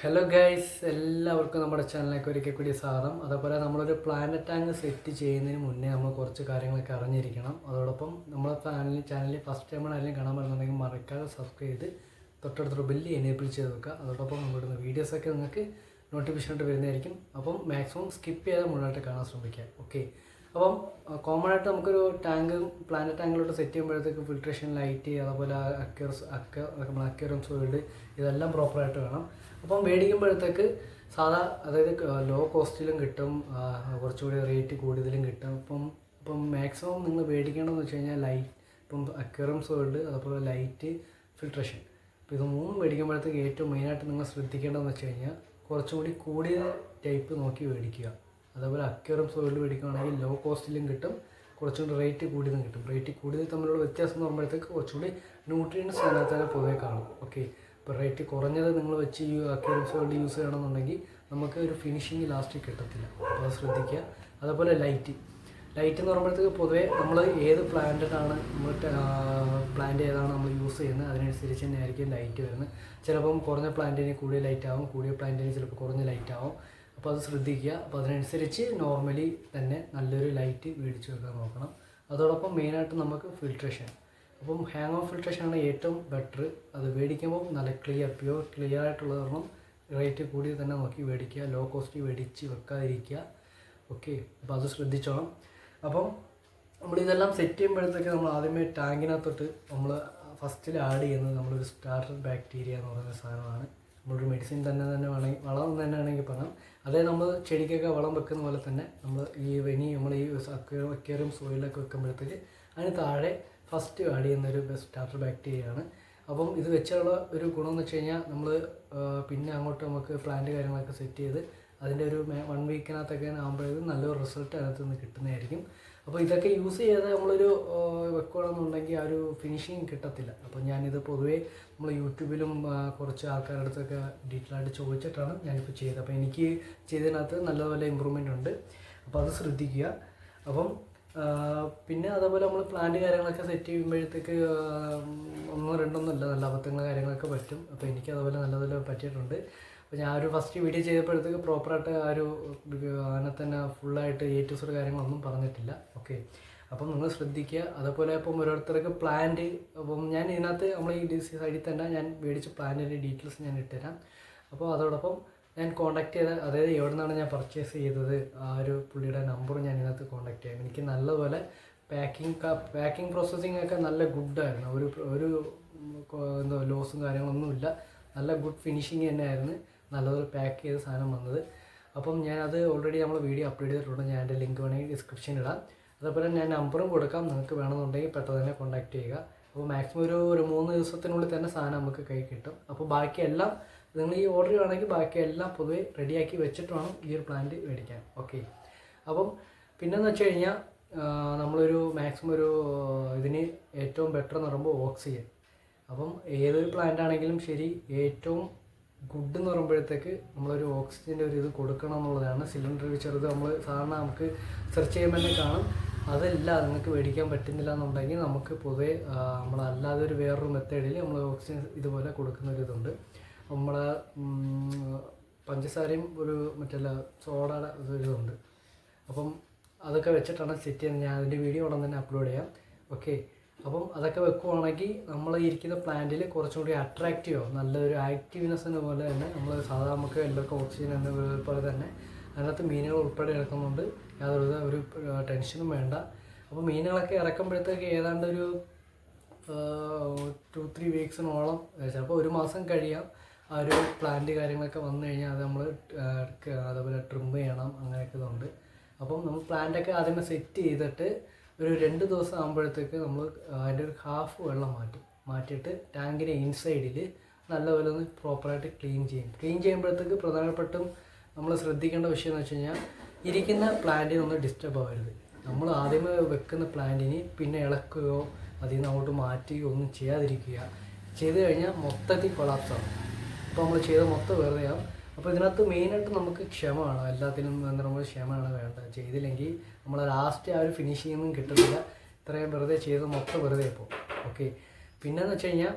Hello guys എല്ലാവർക്കും നമ്മുടെ ചാനലിലേക്ക് ഒരിക്കൽ കൂടി സ്വാഗതം. അതേപോലെ നമ്മളൊരു പ്ലാനറ്റ് ടാങ്ക് സെറ്റ് ചെയ്യുന്നതിന് മുന്നേ നമ്മൾ കുറച്ച് കാര്യങ്ങളൊക്കെ അറിഞ്ഞിരിക്കണം. അതോടൊപ്പം നമ്മുടെ ചാനലിൽ ചാനലിൽ ഫസ്റ്റ് ടൈം ആരെങ്കിലും കാണാൻ പറ്റുന്നുണ്ടെങ്കിൽ മറക്കാതെ സബ്സ്ക്രൈബ് ചെയ്ത് തൊട്ടടുത്തൊരു ബില്ല് എനേബിൾ ചെയ്ത് വെക്കുക. അതോടൊപ്പം നമ്മളിടുന്ന വീഡിയോസൊക്കെ നിങ്ങൾക്ക് നോട്ടിഫിക്കേഷൻ ആയിട്ട് വരുന്നതായിരിക്കും. അപ്പം മാക്സിമം സ്കിപ്പ് ചെയ്യാതെ മുന്നോട്ട് കാണാൻ ശ്രമിക്കുക. ഓക്കെ അപ്പം കോമൺ ആയിട്ട് നമുക്കൊരു ടാങ്ക് പ്ലാനറ്റ് ടാങ്കിലോട്ട് സെറ്റ് ചെയ്യുമ്പോഴത്തേക്ക് ഫിൽട്രേഷൻ ലൈറ്റ് അതുപോലെ അക്യൂർസ് അക്യൂർ നമ്മൾ അക്യൂറം സോയിൽഡ് ഇതെല്ലാം പ്രോപ്പറായിട്ട് വേണം. അപ്പം മേടിക്കുമ്പോഴത്തേക്ക് സാധാ അതായത് ലോ കോസ്റ്റിലും കിട്ടും കുറച്ചുകൂടി റേറ്റ് കൂടുതലും കിട്ടും. അപ്പം ഇപ്പം മാക്സിമം നിങ്ങൾ മേടിക്കേണ്ടതെന്ന് വെച്ച് കഴിഞ്ഞാൽ ലൈറ്റ് ഇപ്പം അക്യൂറം സോയിൽഡ് അതുപോലെ ലൈറ്റ് ഫിൽട്രേഷൻ അപ്പോൾ ഇത് മൂന്ന് മേടിക്കുമ്പോഴത്തേക്ക് ഏറ്റവും മെയിനായിട്ട് നിങ്ങൾ ശ്രദ്ധിക്കേണ്ടതെന്ന് വെച്ച് കഴിഞ്ഞാൽ കുറച്ചുകൂടി കൂടിയ ടൈപ്പ് നോക്കി മേടിക്കുക. അതേപോലെ അക്യൂറം സോയിൽ മേടിക്കുകയാണെങ്കിൽ ലോ കോസ്റ്റിലും കിട്ടും. കുറച്ചുകൂടി റേറ്റ് കൂടിയതും കിട്ടും. റേറ്റ് കൂടിയത് തമ്മിലുള്ള വ്യത്യാസം എന്ന് പറയുമ്പോഴത്തേക്ക് കുറച്ചുകൂടി ന്യൂട്രിയൻസ് അതിനകത്ത് തന്നെ പൊതുവെ കാണും. ഓക്കെ ഇപ്പോൾ റേറ്റ് കുറഞ്ഞത് നിങ്ങൾ വെച്ച് ഈ അക്യൂറം സോയിൽ യൂസ് ചെയ്യണമെന്നുണ്ടെങ്കിൽ നമുക്ക് ഒരു ഫിനിഷിങ് ലാസ്റ്റ് കിട്ടത്തില്ല. അപ്പോൾ അത് ശ്രദ്ധിക്കുക. അതേപോലെ ലൈറ്റ് ലൈറ്റ് എന്ന് പറയുമ്പോഴത്തേക്ക് പൊതുവേ നമ്മൾ ഏത് പ്ലാന്റാണ് നമ്മൾ പ്ലാന്റ് ഏതാണ് നമ്മൾ യൂസ് ചെയ്യുന്നത്? അതിനനുസരിച്ച് തന്നെ ആയിരിക്കും ലൈറ്റ് വരുന്നത്. ചിലപ്പം കുറഞ്ഞ പ്ലാന്റിന് കൂടിയ ലൈറ്റ് ആവും കൂടിയ പ്ലാന്റിന് ചിലപ്പോൾ കുറഞ്ഞ ലൈറ്റ് ആവും. അപ്പോൾ അത് ശ്രദ്ധിക്കുക. അപ്പോൾ അതിനനുസരിച്ച് നോർമലി തന്നെ നല്ലൊരു ലൈറ്റ് മേടിച്ച് വെക്കാൻ നോക്കണം. അതോടൊപ്പം മെയിനായിട്ട് നമുക്ക് ഫിൽട്രേഷൻ അപ്പം ഹാങ് ഓഫ് ഫിൽട്രേഷൻ ആണ് ഏറ്റവും ബെറ്റർ അത് മേടിക്കുമ്പോൾ നല്ല ക്ലിയർ പ്യൂർ ക്ലിയർ ആയിട്ടുള്ള കാരണം റേറ്റ് കൂടി തന്നെ നോക്കി മേടിക്കുക. ലോ കോസ്റ്റ് മേടിച്ച് വെക്കാതിരിക്കുക. ഓക്കെ അപ്പോൾ അത് ശ്രദ്ധിച്ചോണം. അപ്പം നമ്മളിതെല്ലാം സെറ്റ് ചെയ്യുമ്പോഴത്തേക്ക് നമ്മൾ ആദ്യമേ ടാങ്കിനകത്തോട്ട് നമ്മൾ ഫസ്റ്റിൽ ആഡ് ചെയ്യുന്നത് നമ്മളൊരു സ്റ്റാർട്ടർ ബാക്ടീരിയ എന്ന് പറയുന്ന സാധനമാണ്. നമ്മളൊരു മെഡിസിൻ തന്നെ തന്നെ വേണമെങ്കിൽ വളം തന്നെ ആണെങ്കിൽ പറയാം അതേ നമ്മൾ ചെടിക്കൊക്കെ വളം വെക്കുന്ന പോലെ തന്നെ നമ്മൾ ഈ വെനി നമ്മൾ ഈ അക്വേറിയം സോയിലൊക്കെ വെക്കുമ്പോഴത്തേക്ക് അതിന് താഴെ ഫസ്റ്റ് ആഡ് ചെയ്യുന്ന ഒരു സ്റ്റാർട്ടർ ബാക്ടീരിയയാണ് അപ്പം ഇത് വെച്ചുള്ള ഒരു ഗുണം എന്ന് വെച്ച് കഴിഞ്ഞാൽ നമ്മൾ പിന്നെ അങ്ങോട്ട് നമുക്ക് പ്ലാന്റ് കാര്യങ്ങളൊക്കെ സെറ്റ് ചെയ്ത് അതിന്റെ ഒരു വൺ വീക്കിനകത്തൊക്കെ ആകുമ്പോഴേക്കും നല്ലൊരു റിസൾട്ട് അതിനകത്ത് നിന്ന് കിട്ടുന്നതായിരിക്കും. അപ്പോൾ ഇതൊക്കെ യൂസ് ചെയ്ത് നമ്മളൊരു വെക്കുകയാണെന്നുണ്ടെങ്കിൽ ആ ഒരു ഫിനിഷിങ് കിട്ടത്തില്ല. അപ്പോൾ ഞാനിത് പൊതുവേ നമ്മൾ യൂട്യൂബിലും കുറച്ച് ആൾക്കാരുടെ അടുത്തൊക്കെ ഡീറ്റെയിൽ ആയിട്ട് ചോദിച്ചിട്ടാണ് ഞാനിപ്പോൾ ചെയ്തത്. അപ്പോൾ എനിക്ക് ചെയ്തതിനകത്ത് നല്ലപോലെ ഇമ്പ്രൂവ്മെന്റ് ഉണ്ട്. അപ്പോൾ അത് ശ്രദ്ധിക്കുക. അപ്പം പിന്നെ അതേപോലെ നമ്മൾ പ്ലാന്റ് കാര്യങ്ങളൊക്കെ സെറ്റ് ചെയ്യുമ്പോഴത്തേക്ക് ഒന്നോ രണ്ടൊന്നും അല്ല നല്ല അബദ്ധങ്ങൾ കാര്യങ്ങളൊക്കെ പറ്റും. അപ്പോൾ എനിക്ക് അതുപോലെ നല്ലതുപോലെ പറ്റിയിട്ടുണ്ട്. അപ്പോൾ ഞാൻ ഒരു ഫസ്റ്റ് വീഡിയോ ചെയ്തപ്പോഴത്തേക്ക് പ്രോപ്പറായിട്ട് ആ ഒരു അതിനെ തന്നെ ഫുള്ളായിട്ട് എ ടു സൈഡ് കാര്യങ്ങളൊന്നും പറഞ്ഞിട്ടില്ല. ഓക്കെ അപ്പം നിങ്ങൾ ശ്രദ്ധിക്കുക. അതേപോലെ ഇപ്പം ഓരോരുത്തർക്ക് പ്ലാന്റ് അപ്പം ഞാൻ ഇതിനകത്ത് നമ്മൾ ഈ സൈഡിൽ തന്നെ ഞാൻ മേടിച്ച പ്ലാന്റിന്റെ ഡീറ്റെയിൽസ് ഞാൻ ഇട്ടുതരാം. അപ്പോൾ അതോടൊപ്പം ഞാൻ കോൺടാക്ട് ചെയ്ത അതായത് എവിടെ നിന്നാണ് ഞാൻ പർച്ചേസ് ചെയ്തത് ആ ഒരു പുള്ളിയുടെ നമ്പറും ഞാൻ ഇതിനകത്ത് കോൺടാക്ട് ചെയ്യാം. എനിക്ക് നല്ലപോലെ പാക്കിംഗ് പാക്കിംഗ് പ്രോസസ്സിംഗ് ഒക്കെ നല്ല ഗുഡായിരുന്നു ഒരു ഒരു എന്തോ ലോസും കാര്യങ്ങളൊന്നുമില്ല. നല്ല ഗുഡ് ഫിനിഷിങ് തന്നെയായിരുന്നു നല്ലപോലെ പാക്ക് ചെയ്ത സാധനം വന്നത്. അപ്പം ഞാനത് ഓൾറെഡി നമ്മൾ വീഡിയോ അപ്ലോഡ് ചെയ്തിട്ടുണ്ട്. ഞാൻ എന്റെ ലിങ്ക് വേണമെങ്കിൽ ഡിസ്ക്രിപ്ഷനിൽ ഇടാം. അതേപോലെ ഞാൻ നമ്പറും കൊടുക്കാം. നിങ്ങൾക്ക് വേണമെന്നുണ്ടെങ്കിൽ പെട്ടെന്ന് തന്നെ കോൺടാക്ട് ചെയ്യുക. അപ്പോൾ മാക്സിമം ഒരു ഒരു മൂന്ന് ദിവസത്തിനുള്ളിൽ തന്നെ സാധനം നമുക്ക് കൈ കിട്ടും. അപ്പോൾ ബാക്കിയെല്ലാം നിങ്ങൾ ഈ ഓർഡർ ചെയ്യുകയാണെങ്കിൽ ബാക്കിയെല്ലാം പൊതുവേ റെഡിയാക്കി വെച്ചിട്ട് വേണം ഈ ഒരു പ്ലാന്റ് മേടിക്കാൻ. ഓക്കെ അപ്പം പിന്നെന്ന് വെച്ച് കഴിഞ്ഞാൽ നമ്മളൊരു മാക്സിമം ഒരു ഇതിന് ഏറ്റവും ബെറ്റർ എന്ന് പറയുമ്പോൾ ഓക്സിജൻ അപ്പം ഏതൊരു പ്ലാന്റ് ആണെങ്കിലും ശരി ഏറ്റവും ഗുഡ് എന്ന് പറയുമ്പോഴത്തേക്ക് നമ്മളൊരു ഓക്സിജന്റെ ഒരു ഇത് കൊടുക്കണം എന്നുള്ളതാണ്. സിലിണ്ടർ ചെറുത് നമ്മൾ സാധാരണ നമുക്ക് സെർച്ച് ചെയ്യുമ്പോൾ തന്നെ കാണും. അതല്ല നിങ്ങൾക്ക് മേടിക്കാൻ പറ്റുന്നില്ല എന്നുണ്ടെങ്കിൽ നമുക്ക് പൊതുവേ നമ്മളല്ലാതെ ഒരു വേറൊരു മെത്തേഡിൽ നമ്മൾ ഓക്സിജൻ ഇതുപോലെ കൊടുക്കുന്ന ഒരു ഇതുണ്ട്. നമ്മളെ പഞ്ചസാരയും ഒരു മറ്റല്ല ഒരു ഇതുണ്ട്. അപ്പം അതൊക്കെ വെച്ചിട്ടാണ് സെറ്റ് ചെയ്യുന്നത്. ഞാൻ അതിന്റെ വീഡിയോ ഉടൻ തന്നെ അപ്ലോഡ് ചെയ്യാം. ഓക്കെ അപ്പം അതൊക്കെ വെക്കുവാണെങ്കിൽ നമ്മൾ ഇരിക്കുന്ന പ്ലാന്റിൽ കുറച്ചും കൂടി അട്രാക്റ്റീവോ നല്ലൊരു ആക്റ്റീവ്നെസ് എന്ന പോലെ തന്നെ നമ്മൾ സാധാരണ നമുക്ക് എല്ലാവർക്കും ഓക്സിജൻ എന്ന പോലെ തന്നെ അതിനകത്ത് മീനുകൾ ഉൾപ്പെടെ ഇറക്കുന്നുണ്ട്. യാതൊരു ഒരു ടെൻഷനും വേണ്ട. അപ്പോൾ മീനുകളൊക്കെ ഇറക്കുമ്പോഴത്തേക്ക് ഏതാണ്ട് ഒരു ടു ത്രീ വീക്സിനോളം ചിലപ്പോൾ ഒരു മാസം കഴിയാം. ആ ഒരു പ്ലാന്റ് കാര്യങ്ങളൊക്കെ വന്നു കഴിഞ്ഞാൽ അത് നമ്മൾ അതേപോലെ ട്രിം ചെയ്യണം അങ്ങനെയൊക്കെ ഇതുണ്ട്. അപ്പം നമ്മൾ പ്ലാന്റൊക്കെ ആദ്യമേ സെറ്റ് ചെയ്തിട്ട് ഒരു രണ്ട് ദിവസം ആകുമ്പോഴത്തേക്ക് നമ്മൾ അതിന്റെ ഒരു ഹാഫ് വെള്ളം മാറ്റും. മാറ്റിയിട്ട് ടാങ്കിന്റെ ഇൻസൈഡിൽ നല്ലപോലെ ഒന്ന് പ്രോപ്പറായിട്ട് ക്ലീൻ ചെയ്യും. ക്ലീൻ ചെയ്യുമ്പോഴത്തേക്ക് പ്രധാനപ്പെട്ടും നമ്മൾ ശ്രദ്ധിക്കേണ്ട വിഷയം എന്ന് വെച്ച് കഴിഞ്ഞാൽ ഇരിക്കുന്ന പ്ലാന്റിനൊന്ന് ഡിസ്റ്റർബ് ആവരുത്. നമ്മൾ ആദ്യമേ വെക്കുന്ന പ്ലാന്റിന് പിന്നെ ഇളക്കുകയോ അതിൽ നിന്ന് അങ്ങോട്ട് മാറ്റുകയോ ഒന്നും ചെയ്യാതിരിക്കുക. ചെയ്ത് കഴിഞ്ഞാൽ മൊത്തത്തിൽ കൊളാപ്സ് ആവും. അപ്പോൾ നമ്മൾ ചെയ്ത മൊത്തം വെറുതെ ആവും അപ്പോൾ ഇതിനകത്ത് മെയിനായിട്ട് നമുക്ക് ക്ഷമമാണ്. എല്ലാത്തിനും നമ്മൾ ക്ഷമയാണ് വേണ്ടത്. ചെയ്തില്ലെങ്കിൽ നമ്മൾ ലാസ്റ്റ് ആ ഒരു ഫിനിഷ് ഒന്നും കിട്ടത്തില്ല ഇത്രയും വെറുതെ ചെയ്ത് മൊത്തം വെറുതെ പോകും. ഓക്കെ പിന്നെന്ന് വെച്ച് കഴിഞ്ഞാൽ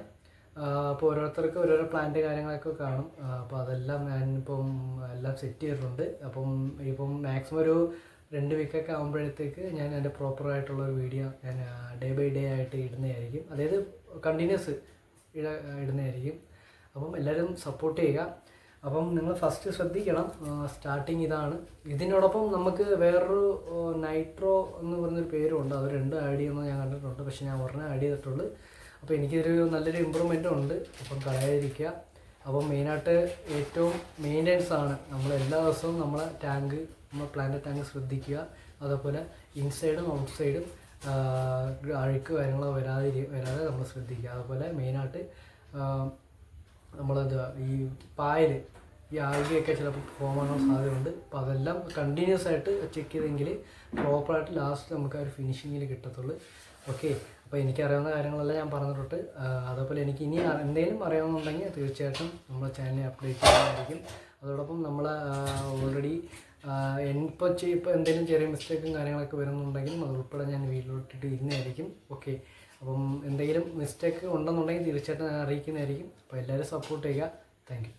അപ്പോൾ ഓരോരുത്തർക്ക് ഓരോരോ പ്ലാന്റ് കാര്യങ്ങളൊക്കെ കാണും. അപ്പോൾ അതെല്ലാം ഞാൻ ഞാനിപ്പം എല്ലാം സെറ്റ് ചെയ്തിട്ടുണ്ട്. അപ്പം ഇപ്പം മാക്സിമം ഒരു രണ്ട് വീക്കൊക്കെ ആകുമ്പോഴത്തേക്ക് ഞാൻ എന്റെ പ്രോപ്പറായിട്ടുള്ള ഒരു വീഡിയോ ഞാൻ ഡേ ബൈ ഡേ ആയിട്ട് ഇടുന്നതായിരിക്കും. അതായത് കണ്ടിന്യൂസ് ഇട ഇടുന്നതായിരിക്കും. അപ്പം എല്ലാവരും സപ്പോർട്ട് ചെയ്യുക. അപ്പം നിങ്ങൾ ഫസ്റ്റ് ശ്രദ്ധിക്കണം. സ്റ്റാർട്ടിങ് ഇതാണ്. ഇതിനോടൊപ്പം നമുക്ക് വേറൊരു നൈട്രോ എന്ന് പറഞ്ഞൊരു പേരുണ്ട്. അത് രണ്ട് ആഡ് ചെയ്യുന്നത് ഞാൻ കണ്ടിട്ടുണ്ട്. പക്ഷേ ഞാൻ ഒരെണ്ണം ആഡ് ചെയ്തിട്ടുള്ളൂ. അപ്പോൾ എനിക്കിതൊരു നല്ലൊരു ഇമ്പ്രൂവ്മെന്റും ഉണ്ട്. അപ്പം കളയാതിരിക്കുക. അപ്പം മെയിനായിട്ട് ഏറ്റവും മെയിന്റെനൻസ് ആണ്. നമ്മൾ എല്ലാ ദിവസവും നമ്മളെ ടാങ്ക് നമ്മൾ പ്ലാന്റ് ടാങ്ക് ശ്രദ്ധിക്കുക. അതേപോലെ ഇൻസൈഡും ഔട്ട് സൈഡും അഴുക്ക് കാര്യങ്ങളോ വരാതെ വരാതെ നമ്മൾ ശ്രദ്ധിക്കുക. അതുപോലെ മെയിനായിട്ട് നമ്മളെന്താ ഈ പായൽ ഈ ആൽഗയൊക്കെ ചിലപ്പോൾ ആകാൻ സാധ്യതയുണ്ട്. അപ്പോൾ അതെല്ലാം കണ്ടിന്യൂസ് ആയിട്ട് ചെക്ക് ചെയ്തെങ്കിൽ പ്രോപ്പറായിട്ട് ലാസ്റ്റ് നമുക്ക് ആ ഒരു ഫിനിഷിങ്ങിൽ കിട്ടത്തുള്ളൂ. ഓക്കെ അപ്പോൾ എനിക്കറിയാവുന്ന കാര്യങ്ങളെല്ലാം ഞാൻ പറഞ്ഞിട്ടുണ്ട്. അതേപോലെ എനിക്ക് ഇനി എന്തെങ്കിലും അറിയാമെന്നുണ്ടെങ്കിൽ തീർച്ചയായിട്ടും നമ്മുടെ ചാനലിനെ അപ്ഡേറ്റ് ചെയ്യുന്നതായിരിക്കും അതോടൊപ്പം നമ്മൾ ഓൾറെഡി ഇപ്പോൾ ഇപ്പോൾ എന്തെങ്കിലും ചെറിയ മിസ്റ്റേക്കും കാര്യങ്ങളൊക്കെ വരുന്നുണ്ടെങ്കിലും അതുൾപ്പെടെ ഞാൻ വീട്ടിലോട്ടിട്ട് ഇരുന്നായിരിക്കും. ഓക്കെ അപ്പം എന്തെങ്കിലും മിസ്റ്റേക്ക് ഉണ്ടെന്നുണ്ടെങ്കിൽ തീർച്ചയായിട്ടും അറിയിക്കുന്നതായിരിക്കും. അപ്പോൾ എല്ലാവരും സപ്പോർട്ട് ചെയ്യുക. താങ്ക്